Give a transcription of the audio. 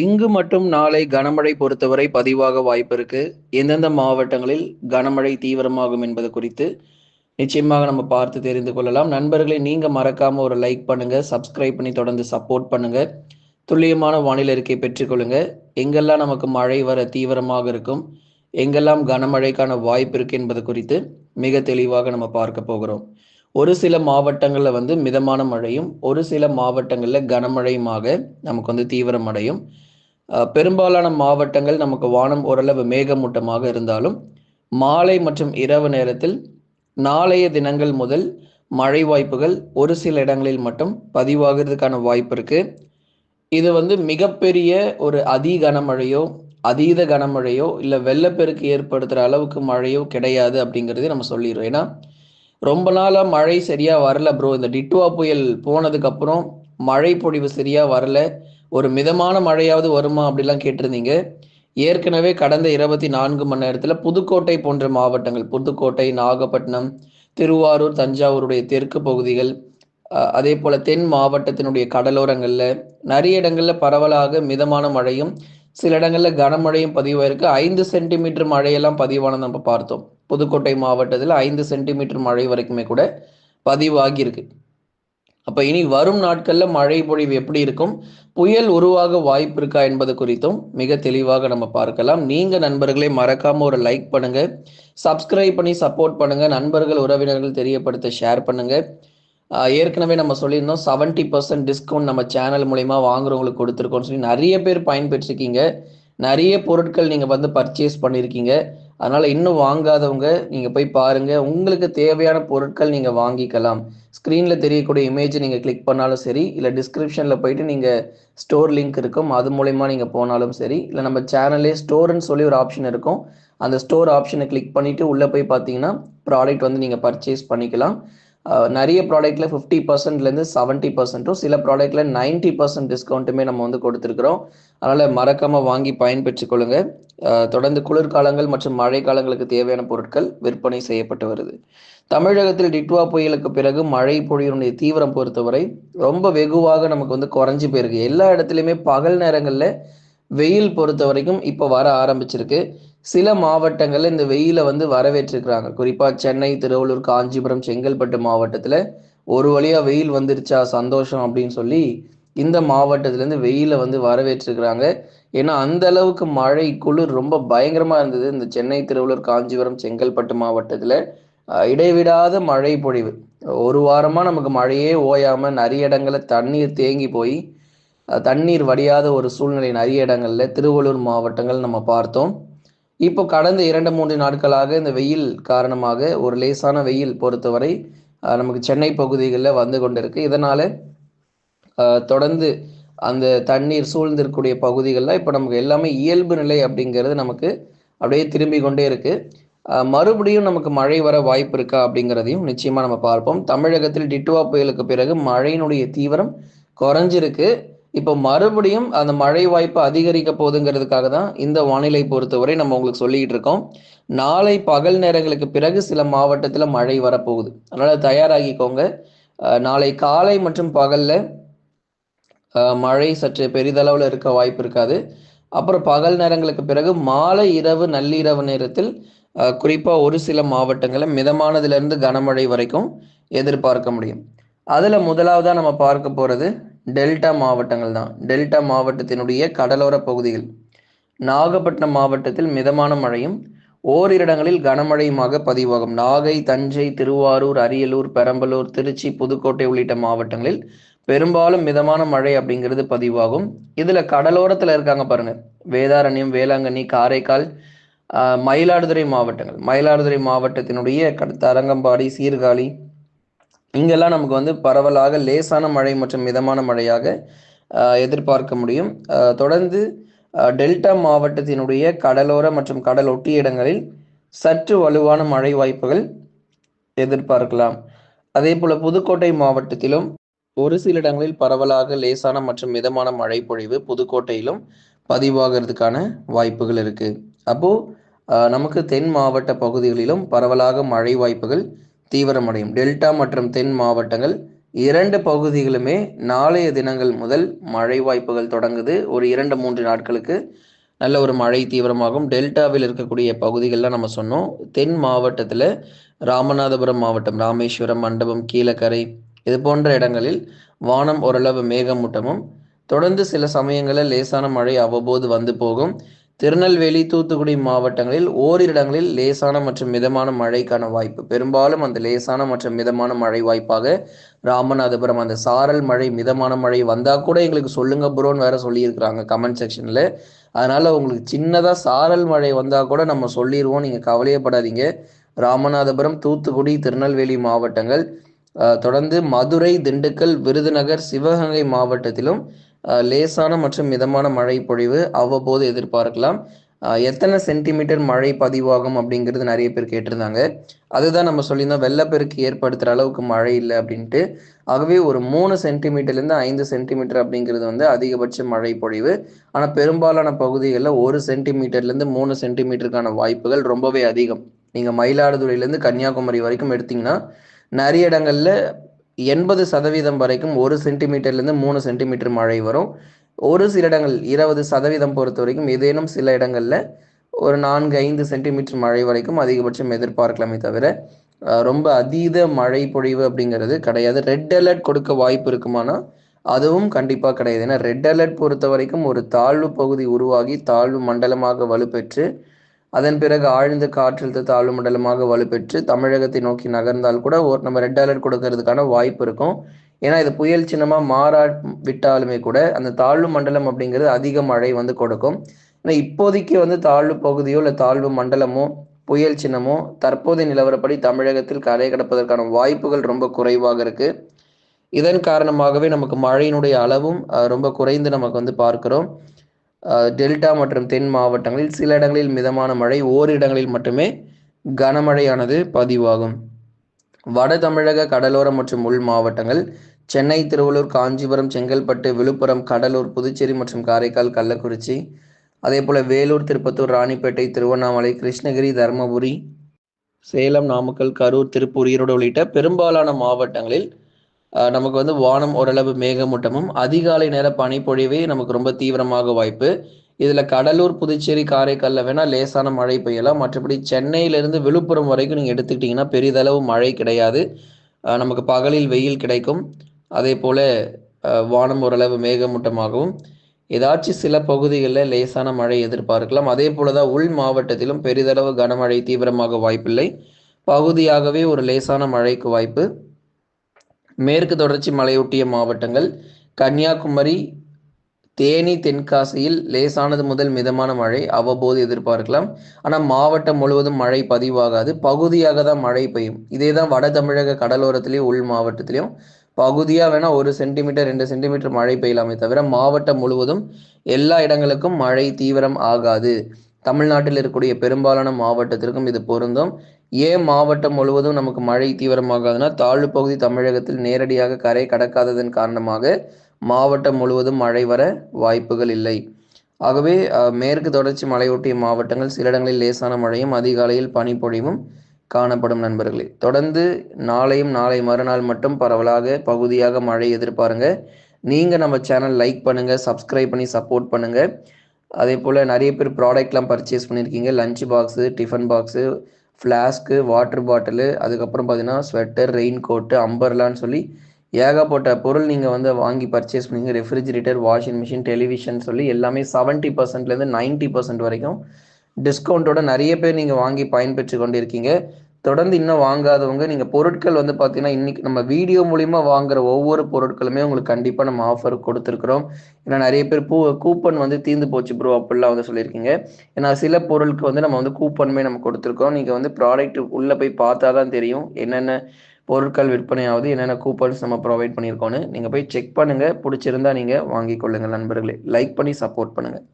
இங்கு மட்டும் நாளை கனமழை பொறுத்தவரை பதிவாக வாய்ப்பு இருக்கு. எந்தெந்த மாவட்டங்களில் கனமழை தீவிரமாகும் என்பது குறித்து நிச்சயமாக நம்ம பார்த்து தெரிந்து கொள்ளலாம். நண்பர்களை நீங்க மறக்காம ஒரு லைக் பண்ணுங்க சப்ஸ்கிரைப் பண்ணி தொடர்ந்து சப்போர்ட் பண்ணுங்க. துல்லியமான வானிலை அறிக்கை பெற்றுக்கொள்ளுங்க எங்கெல்லாம் நமக்கு மழை வர தீவிரமாக இருக்கும் எங்கெல்லாம் கனமழைக்கான வாய்ப்பு இருக்கு என்பது குறித்து மிக தெளிவாக நம்ம பார்க்க போகிறோம். ஒரு சில மாவட்டங்களில் வந்து மிதமான மழையும் ஒரு சில மாவட்டங்களில் கனமழையுமாக நமக்கு வந்து தீவிரமடையும் பெரும்பாலான மாவட்டங்கள் நமக்கு வானம் ஓரளவு மேகமூட்டமாக இருந்தாலும் மாலை மற்றும் இரவு நேரத்தில் நாளைய தினங்கள் முதல் மழை வாய்ப்புகள் ஒரு சில இடங்களில் மட்டும் பதிவாகிறதுக்கான வாய்ப்பு இருக்கு. இது வந்து மிகப்பெரிய ஒரு அதி கனமழையோ அதீத கனமழையோ இல்லை வெள்ளப்பெருக்கு ஏற்படுத்துகிற அளவுக்கு மழையோ கிடையாது அப்படிங்கிறதே நம்ம சொல்லிடுறோம். ஏன்னா ரொம்ப நாளாக மழை சரியாக வரல ப்ரோ இந்த டிட்டுவா புயல் போனதுக்கப்புறம் மழை பொழிவு சரியாக வரல. ஒரு மிதமான மழையாவது வருமா அப்படிலாம் கேட்டிருந்தீங்க. ஏற்கனவே கடந்த இருபத்தி நான்கு மணி நேரத்தில் புதுக்கோட்டை போன்ற மாவட்டங்கள் புதுக்கோட்டை நாகப்பட்டினம் திருவாரூர் தஞ்சாவூருடைய தெற்கு பகுதிகள் அதே போல் தென் மாவட்டத்தினுடைய கடலோரங்களில் நிறைய இடங்களில் பரவலாக மிதமான மழையும் சில இடங்களில் கனமழையும் பதிவாயிருக்கு. ஐந்து சென்டிமீட்டர் மழையெல்லாம் பதிவானது நம்ம பார்த்தோம். புதுக்கோட்டை மாவட்டத்தில் ஐந்து சென்டிமீட்டர் மழை வரைக்குமே கூட பதிவாகியிருக்கு அப்போ இனி வரும் நாட்களில் மழை பொழிவு எப்படி இருக்கும்? புயல் உருவாக வாய்ப்பு இருக்கா என்பது குறித்தும் மிக தெளிவாக நம்ம பார்க்கலாம். நீங்க நண்பர்களை மறக்காம ஒரு லைக் பண்ணுங்க. சப்ஸ்கிரைப் பண்ணி சப்போர்ட் பண்ணுங்க. நண்பர்கள் உறவினர்கள் தெரியப்படுத்த ஷேர் பண்ணுங்க. ஏற்கனவே நம்ம சொல்லியிருந்தோம் செவன்ட்டி பர்சன்ட் டிஸ்கவுண்ட் நம்ம சேனல் மூலயமா வாங்குறவங்களுக்கு கொடுத்துருக்கோம்னு சொல்லி நிறைய பேர் பயன்பெற்றிருக்கீங்க. நிறைய பொருட்கள் நீங்கள் வந்து பர்ச்சேஸ் பண்ணியிருக்கீங்க அதனால் இன்னும் வாங்காதவங்க நீங்கள் போய் பாருங்கள் உங்களுக்கு தேவையான பொருட்கள் நீங்கள் வாங்கிக்கலாம். ஸ்க்ரீனில் தெரியக்கூடிய இமேஜ் நீங்கள் கிளிக் பண்ணாலும் சரி இல்லை டிஸ்கிரிப்ஷனில் போயிட்டு நீங்கள் ஸ்டோர் லிங்க் இருக்கும். அது மூலயமா நீங்கள் போனாலும் சரி இல்லை நம்ம சேனல்லே ஸ்டோர்னு சொல்லி ஒரு ஆப்ஷன் இருக்கும். அந்த ஸ்டோர் ஆப்ஷனை கிளிக் பண்ணிவிட்டு உள்ளே போய் பார்த்தீங்கன்னா ப்ராடக்ட் வந்து நீங்கள் பர்ச்சேஸ் பண்ணிக்கலாம். நிறைய ப்ராடக்ட்ல ஃபிஃப்டி பர்சன்ட்லேருந்து செவன்ட்டி பர்சன்ட்டும் சில ப்ராடக்ட்ல நைன்டி பர்சன்ட் டிஸ்கவுண்ட்டுமே நம்ம வந்து கொடுத்துருக்குறோம். அதனால் மறக்காமல் வாங்கி பயன்பெற்றுக் கொள்ளுங்க தொடர்ந்து குளிர்காலங்கள் மற்றும் மழை காலங்களுக்கு தேவையான பொருட்கள் விற்பனை செய்யப்பட்டு வருது. தமிழகத்தில் டிட்வா புயலுக்கு பிறகு மழை பொழியினுடைய தீவிரம் பொறுத்தவரை ரொம்ப வெகுவாக நமக்கு வந்து குறைஞ்சி போயிருக்கு. எல்லா இடத்துலையுமே பகல் நேரங்களில் வெயில் பொறுத்த வரைக்கும் இப்போ வர ஆரம்பிச்சிருக்கு. சில மாவட்டங்களில் இந்த வெயிலை வந்து வரவேற்றிருக்கிறாங்க. குறிப்பாக சென்னை திருவள்ளூர் காஞ்சிபுரம் செங்கல்பட்டு மாவட்டத்தில் ஒரு வழியாக வெயில் வந்துருச்சா சந்தோஷம் அப்படின்னு சொல்லி இந்த மாவட்டத்திலேருந்து வெயிலை வந்து வரவேற்றிருக்கிறாங்க. ஏன்னா அந்த அளவுக்கு மழை குளிர் ரொம்ப பயங்கரமாக இருந்தது இந்த சென்னை திருவள்ளூர் காஞ்சிபுரம் செங்கல்பட்டு மாவட்டத்தில். இடைவிடாத மழை பொழிவு. ஒரு வாரமாக நமக்கு மழையே ஓயாமல் நிறைய இடங்களில் தண்ணீர் தேங்கி போய் தண்ணீர் வடியாத ஒரு சூழ்நிலை நிறைய இடங்களில் திருவள்ளூர் மாவட்டங்கள் நம்ம பார்த்தோம். இப்போ கடந்த இரண்டு மூன்று நாட்களாக இந்த வெயில் காரணமாக ஒரு லேசான வெயில் பொறுத்தவரை நமக்கு சென்னை பகுதிகளில் வந்து கொண்டிருக்கு. இதனால தொடர்ந்து அந்த தண்ணீர் சூழ்ந்திருக்கக்கூடிய பகுதிகளில் இப்போ நமக்கு எல்லாமே இயல்பு நிலை அப்படிங்கிறது நமக்கு அப்படியே திரும்பி கொண்டே இருக்கு. மறுபடியும் நமக்கு மழை வர வாய்ப்பு இருக்கா அப்படிங்கிறதையும் நிச்சயமா நம்ம பார்ப்போம். தமிழகத்தில் டிட்டுவா புயலுக்கு பிறகு மழையினுடைய தீவிரம் குறைஞ்சிருக்கு. இப்போ மறுபடியும் அந்த மழை வாய்ப்பு அதிகரிக்க போகுதுங்கிறதுக்காக தான் இந்த வானிலை பொறுத்தவரை நம்ம உங்களுக்கு சொல்லிக்கிட்டு இருக்கோம். நாளை பகல் நேரங்களுக்கு பிறகு சில மாவட்டத்தில் மழை வரப்போகுது. அதனால் தயாராகிக்கோங்க. நாளை காலை மற்றும் பகலில் மழை சற்று பெரிதளவில் இருக்க வாய்ப்பு இருக்காது. அப்புறம் பகல் நேரங்களுக்கு பிறகு மாலை இரவு நள்ளிரவு நேரத்தில் குறிப்பாக ஒரு சில மாவட்டங்களில் மிதமானதுலேருந்து கனமழை வரைக்கும் எதிர்பார்க்க முடியும். அதில் முதலாவதாக நம்ம பார்க்க போகிறது டெல்டா மாவட்டங்கள் தான். டெல்டா மாவட்டத்தினுடைய கடலோர பகுதிகள். நாகப்பட்டினம் மாவட்டத்தில் மிதமான மழையும் ஓரிரு இடங்களில் கனமழையுமாக பதிவாகும். நாகை தஞ்சை திருவாரூர் அரியலூர் பெரம்பலூர் திருச்சி புதுக்கோட்டை உள்ளிட்ட மாவட்டங்களில் பெரும்பாலும் மிதமான மழை அப்படிங்கிறது பதிவாகும். இதில் கடலோரத்தில் இருக்காங்க பாருங்கள் வேதாரண்யம் வேளாங்கண்ணி காரைக்கால் மயிலாடுதுறை மாவட்டங்கள். மயிலாடுதுறை மாவட்டத்தினுடைய தரங்கம்பாடி சீர்காழி இங்கெல்லாம் நமக்கு வந்து பரவலாக லேசான மழை மற்றும் மிதமான மழையாக எதிர்பார்க்க முடியும். தொடர்ந்து டெல்டா மாவட்டத்தினுடைய கடலோர மற்றும் கடல் ஒட்டிய இடங்களில் சற்று வலுவான மழை வாய்ப்புகள் எதிர்பார்க்கலாம். அதே போல புதுக்கோட்டை மாவட்டத்திலும் ஒரு சில இடங்களில் பரவலாக லேசான மற்றும் மிதமான மழை பொழிவு புதுக்கோட்டையிலும் பதிவாகிறதுக்கான வாய்ப்புகள் இருக்கு. அப்போ நமக்கு தென் மாவட்ட பகுதிகளிலும் பரவலாக மழை வாய்ப்புகள் தீவிரமடையும். டெல்டா மற்றும் தென் மாவட்டங்கள் இரண்டு பகுதிகளுமே நாளைய தினங்கள் முதல் மழை வாய்ப்புகள் தொடங்குது. ஒரு இரண்டு மூன்று நாட்களுக்கு நல்ல ஒரு மழை தீவிரமாகும். டெல்டாவில் இருக்கக்கூடிய பகுதிகள்லாம் நம்ம சொன்னோம். தென் மாவட்டத்தில் ராமநாதபுரம் மாவட்டம் ராமேஸ்வரம் மண்டபம் கீழக்கரை இது போன்ற இடங்களில் வானம் ஓரளவு மேகமூட்டமும். தொடர்ந்து சில சமயங்களில் லேசான மழை அவ்வப்போது வந்து போகும். திருநெல்வேலி தூத்துக்குடி மாவட்டங்களில் ஓரிரு இடங்களில் லேசான மற்றும் மிதமான மழைக்கான வாய்ப்பு. பெரும்பாலும் அந்த லேசான மற்றும் மிதமான மழை வாய்ப்பாக ராமநாதபுரம் அந்த சாரல் மழை மிதமான மழை வந்தால் கூட எங்களுக்கு சொல்லுங்க ப்ரோன்னு வேற சொல்லியிருக்கிறாங்க கமெண்ட் செக்ஷனில் அதனால் உங்களுக்கு சின்னதாக சாரல் மழை வந்தால் கூட நம்ம சொல்லிடுவோம் நீங்கள் கவலையப்படாதீங்க. ராமநாதபுரம் தூத்துக்குடி திருநெல்வேலி மாவட்டங்கள் தொடர்ந்து மதுரை திண்டுக்கல் விருதுநகர் சிவகங்கை மாவட்டத்திலும் லேசான மற்றும் மிதமான மழை பொழிவு அவ்வப்போது எதிர்பார்க்கலாம். எத்தனை சென்டிமீட்டர் மழை பதிவாகும் அப்படிங்கிறது நிறைய பேர் கேட்டிருந்தாங்க. அதுதான் நம்ம சொல்லியிருந்தோம் வெள்ளப்பெருக்கு ஏற்படுத்துகிற அளவுக்கு மழை இல்லை அப்படின்ட்டு. ஆகவே ஒரு மூணு சென்டிமீட்டர்லேருந்து ஐந்து சென்டிமீட்டர் அப்படிங்கிறது வந்து அதிகபட்ச மழை பொழிவு. ஆனால் பெரும்பாலான பகுதிகளில் ஒரு சென்டிமீட்டர்லேருந்து மூணு சென்டிமீட்டருக்கான வாய்ப்புகள் ரொம்பவே அதிகம். நீங்கள் மயிலாடுதுறையிலேருந்து கன்னியாகுமரி வரைக்கும் எடுத்திங்கன்னா நிறைய இடங்களில் எண்பது சதவீதம் வரைக்கும் ஒரு சென்டிமீட்டர்லேருந்து மூணு சென்டிமீட்டர் மழை வரும். ஒரு சில இடங்கள் இருபது சதவீதம் பொறுத்த வரைக்கும் ஏதேனும் சில இடங்களில் ஒரு நான்கு ஐந்து சென்டிமீட்டர் மழை வரைக்கும் அதிகபட்சம் எதிர்பார்க்கலாமே தவிர ரொம்ப அதீத மழை பொழிவு அப்படிங்கிறது கிடையாது. ரெட் அலர்ட் கொடுக்க வாய்ப்பு இருக்குமானா? அதுவும் கண்டிப்பாக கிடையாது. ஏன்னா ரெட் அலர்ட் பொறுத்த வரைக்கும் ஒரு தாழ்வு பகுதி உருவாகி தாழ்வு மண்டலமாக வலுப்பெற்று அதன் பிறகு ஆழ்ந்த காற்றழுத்த தாழ்வு மண்டலமாக வலுப்பெற்று தமிழகத்தை நோக்கி நகர்ந்தால் கூட ஒரு நம்ம ரெட் அலர்ட் கொடுக்கறதுக்கான வாய்ப்பு இருக்கும். ஏன்னா இது புயல் சின்னமாக மாறா விட்டாலுமே கூட அந்த தாழ்வு மண்டலம் அப்படிங்கிறது அதிக மழை வந்து கொடுக்கும். ஏன்னா இப்போதைக்கு வந்து தாழ்வு பகுதியோ இல்லை தாழ்வு மண்டலமோ புயல் சின்னமோ தற்போதைய நிலவரப்படி தமிழகத்தில் கரை கடப்பதற்கான வாய்ப்புகள் ரொம்ப குறைவாக இருக்கு. இதன் காரணமாகவே நமக்கு மழையினுடைய அளவும் ரொம்ப குறைந்து நமக்கு வந்து பார்க்கிறோம். டெல்டா மற்றும் தென் மாவட்டங்களில் சில இடங்களில் மிதமான மழை ஓரிடங்களில் மட்டுமே கனமழையானது பதிவாகும். வட தமிழக கடலோரம் மற்றும் உள் மாவட்டங்கள் சென்னை திருவள்ளூர் காஞ்சிபுரம் செங்கல்பட்டு விழுப்புரம் கடலூர் புதுச்சேரி மற்றும் காரைக்கால் கள்ளக்குறிச்சி அதே போல் வேலூர் திருப்பத்தூர் ராணிப்பேட்டை திருவண்ணாமலை கிருஷ்ணகிரி தருமபுரி சேலம் நாமக்கல் கரூர் திருப்பூர் ஈரோடு உள்ளிட்ட பெரும்பாலான மாவட்டங்களில் நமக்கு வந்து வானம் ஓரளவு மேகமூட்டமும் அதிகாலை நேர பனிப்பொழிவே நமக்கு ரொம்ப தீவிரமாக வாய்ப்பு. இதில் கடலூர் புதுச்சேரி காரைக்காலில் வேணால் லேசான மழை பெய்யலாம். மற்றபடி சென்னையிலேருந்து விழுப்புரம் வரைக்கும் நீங்கள் எடுத்துக்கிட்டிங்கன்னா பெரிதளவு மழை கிடையாது. நமக்கு பகலில் வெயில் கிடைக்கும். அதே போல் வானம் ஓரளவு மேகமூட்டமாகவும். ஏதாச்சும் சில பகுதிகளில் லேசான மழை எதிர்பார்க்கலாம். அதே போல தான் உள் மாவட்டத்திலும் பெரிதளவு கனமழை தீவிரமாக வாய்ப்பில்லை. பகுதியாகவே ஒரு லேசான மழைக்கு வாய்ப்பு. மேற்கு தொடர்ச்சி மலையொட்டிய மாவட்டங்கள் கன்னியாகுமரி தேனி தென்காசியில் லேசானது முதல் மிதமான மழை அவ்வப்போது எதிர்பார்க்கலாம். ஆனால் மாவட்டம் முழுவதும் மழை பதிவாகாது. பகுதியாக தான் மழை பெய்யும். இதே தான் வட தமிழக கடலோரத்திலையும் உள் மாவட்டத்திலையும் பகுதியாக வேணால் ஒரு சென்டிமீட்டர் ரெண்டு சென்டிமீட்டர் மழை பெய்யலாமே தவிர மாவட்டம் முழுவதும் எல்லா இடங்களுக்கும் மழை தீவிரம் ஆகாது. தமிழ்நாட்டில் இருக்கக்கூடிய பெரும்பாலான மாவட்டத்திற்கும் இது பொருந்தும். ஏன் மாவட்டம் முழுவதும் நமக்கு மழை தீவிரமாகாதுன்னா தாழ்வு பகுதி தமிழகத்தில் நேரடியாக கரை கடக்காததன் காரணமாக மாவட்டம் முழுவதும் மழை வர வாய்ப்புகள் இல்லை. ஆகவே மேற்கு தொடர்ச்சி மலையொட்டிய மாவட்டங்கள் சில இடங்களில் லேசான மழையும் அதிகாலையில் பனிப்பொழிவும் காணப்படும் நண்பர்களே. தொடர்ந்து நாளையும் நாளை மறுநாள் மட்டும் பரவலாக பகுதியாக மழை எதிர்பாருங்க. நீங்கள் நம்ம சேனல் லைக் பண்ணுங்கள் சப்ஸ்கிரைப் பண்ணி சப்போர்ட் பண்ணுங்கள் அதே போல் நிறைய பேர் ப்ராடக்ட்லாம் பர்ச்சேஸ் பண்ணியிருக்கீங்க lunch box tiffin box flask water bottle அதுக்கப்புறம் பார்த்தீங்கன்னா ஸ்வெட்டர் ரெயின் கோட்டு அம்பர்லான்னு சொல்லி ஏகப்பட்ட பொருள் நீங்கள் வந்து வாங்கி பர்ச்சேஸ் பண்ணீங்க. ரெஃப்ரிஜிரேட்டர் வாஷிங் மிஷின் டெலிவிஷன் சொல்லி எல்லாமே செவன்ட்டி பர்சன்ட்லேருந்து நைன்ட்டி பர்சன்ட் வரைக்கும் டிஸ்கவுண்ட்டோட நிறைய பேர் நீங்கள் வாங்கி பயன்பெற்று கொண்டு இருக்கீங்க தொடர்ந்து இன்னும் வாங்காதவங்க நீங்கள் பொருட்கள் வந்து பார்த்தீங்கன்னா இன்னைக்கு நம்ம வீடியோ மூலிமா வாங்குற ஒவ்வொரு பொருட்களுமே உங்களுக்கு கண்டிப்பாக நம்ம ஆஃபர் கொடுத்துருக்குறோம். ஏன்னா நிறைய பேர் பூ கூப்பன் வந்து தீர்ந்து போச்சு ப்ரோ அப்படிலாம் வந்து சொல்லியிருக்கீங்க. ஏன்னா சில பொருளுக்கு வந்து நம்ம வந்து கூப்பனுமே நம்ம கொடுத்துருக்கோம் நீங்கள் வந்து ப்ராடக்ட் உள்ளே போய் பார்த்தா தான் தெரியும் என்னென்ன பொருட்கள் விற்பனை ஆகுது என்னென்ன கூப்பன்ஸ் நம்ம ப்ரொவைட் பண்ணியிருக்கோன்னு நீங்கள் போய் செக் பண்ணுங்கள் பிடிச்சிருந்தா நீங்கள் வாங்கி கொள்ளுங்கள் நண்பர்களே. லைக் பண்ணி சப்போர்ட் பண்ணுங்கள்